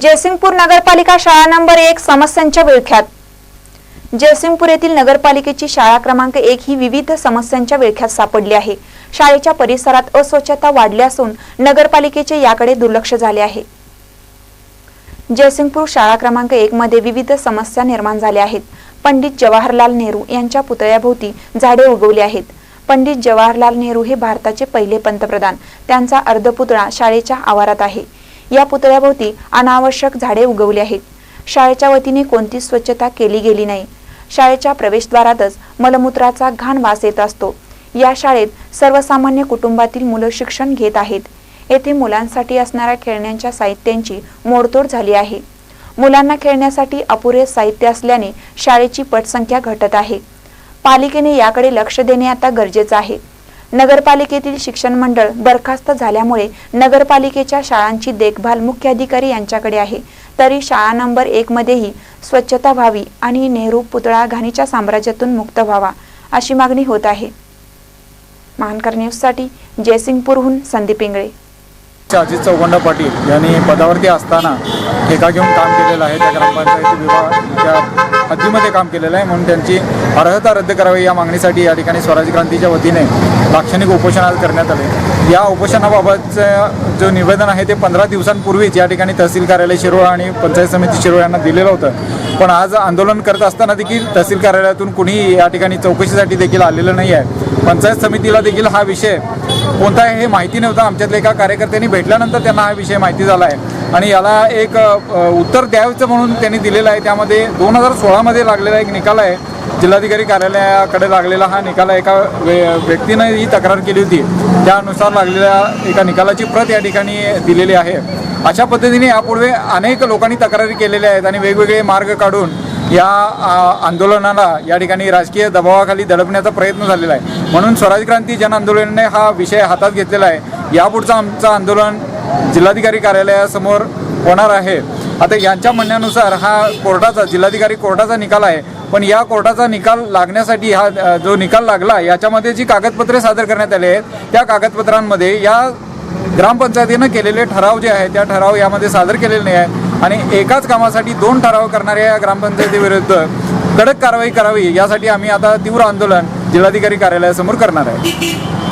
जयसिंगपूर नगरपालिका शाळा नंबर एक समस्यांच्या विळख्यात. जयसिंगपूर येथील नगरपालिकेची शाळा क्रमांक एक ही विविध समस्यांच्या विळख्यात सापडली आहे. शाळेच्या परिसरात अस्वच्छता वाढली असून नगरपालिकेचे याकडे दुर्लक्ष झाले आहे. जयसिंगपूर शाळा क्रमांक एक मध्ये विविध समस्या निर्माण झाल्या आहेत. पंडित जवाहरलाल नेहरू यांच्या पुतळ्याभोवती झाडे उगवली आहेत. पंडित जवाहरलाल नेहरू हे भारताचे पहिले पंतप्रधान. त्यांचा अर्धपुतळा शाळेच्या आवारात आहे. या पुतळ्याभोवती अनावश्यक झाडे उगवली आहेत. शाळेच्या वतीने कोणतीच स्वच्छता केली गेली नाही? शाळेच्या प्रवेशद्वारातच मलमूत्राचा घाण वास येत असतो. या शाळेत सर्वसामान्य कुटुंबातील मुलं शिक्षण घेत आहेत. येथे मुलांसाठी असणाऱ्या खेळण्यांच्या साहित्यांची मोडतोड झाली आहे. मुलांना खेळण्यासाठी अपुरे साहित्य असल्याने शाळेची पटसंख्या घटत आहे. पालिकेने याकडे लक्ष देणे आता गरजेचं आहे. नगरपालिकेतील शिक्षण मंडळ बरखास्त झाल्यामुळे नगरपालिकेच्या शाळांची देखभाल मुख्य अधिकारी यांच्याकडे आहे. तरी शाळा नंबर एक मध्येही स्वच्छता व्हावी आणि नेहरू पुतळा घाणीच्या साम्राज्यातून मुक्त व्हावा अशी मागणी होत आहे. महानकर न्यूजसाठी जयसिंगपूरहून संदीप इंगळे. अजित चौगंडा पाटील यांनी पदावरती असताना ठेका घेऊन काम केलेलं आहे. त्या ग्रामपंचायती विभागाच्या हद्दीमध्ये काम केलेलं आहे म्हणून त्यांची अर्हता रद्द करावी या मागणीसाठी या ठिकाणी स्वराज क्रांतीच्या वतीने लाक्षणिक उपोषण आज करण्यात आले. या उपोषणाबाबतचं जो निवेदन आहे ते पंधरा दिवसांपूर्वीच या ठिकाणी तहसील कार्यालय शिरोळ आणि पंचायत समिती शिरोळ यांना दिलेलं होतं. पण आज आंदोलन करत असताना देखील तहसील कार्यालयातून कुणीही या ठिकाणी चौकशीसाठी देखील आलेलं नाही आहे. पंचायत समितीला देखील हा विषय कोणता आहे हे माहिती नव्हता. आमच्यातल्या एका कार्यकर्त्यांनी भेटल्यानंतर त्यांना हा विषय माहिती झाला आहे. आणि याला एक उत्तर द्यायचं म्हणून त्यांनी दिलेलं आहे. त्यामध्ये दोन हजार सोळामध्ये लागलेला एक निकाल आहे. जिल्हाधिकारी कार्यालयाकडे लागलेला हा निकाल एका वे व्यक्तीनं ही तक्रार केली होती. त्यानुसार लागलेल्या एका निकालाची प्रत या ठिकाणी दिलेली आहे. अशा पद्धतीने यापूर्वी अनेक लोकांनी तक्रारी केलेल्या आहेत आणि वेगवेगळे मार्ग काढून या आंदोलनाला या ठिकाणी राजकीय दबावाखाली दडपण्याचा प्रयत्न झालेला आहे. म्हणून स्वराज क्रांती जन आंदोलनाने हा विषय हातात घेतलेला आहे. यापुढचं आमचं आंदोलन जिल्हाधिकारी कार्यालयासमोर होणार आहे. आता यांच्या म्हणण्यानुसार हा कोर्टाचा जिल्हाधिकारी कोर्टाचा निकाल आहे. पण या कोर्टाचा निकाल लागण्यासाठी हा जो निकाल लागला याच्यामध्ये जी कागदपत्रे सादर करण्यात आले आहेत त्या कागदपत्रांमध्ये या ग्रामपंचायतीनं केलेले ठराव जे आहे त्या ठराव यामध्ये सादर केलेले नाही आहे आणि एकाच कामासाठी दोन ठराव करणाऱ्या या ग्रामपंचायतीविरुद्ध कडक कारवाई करावी यासाठी आम्ही आता तीव्र आंदोलन जिल्हाधिकारी कार्यालयासमोर करणार आहे.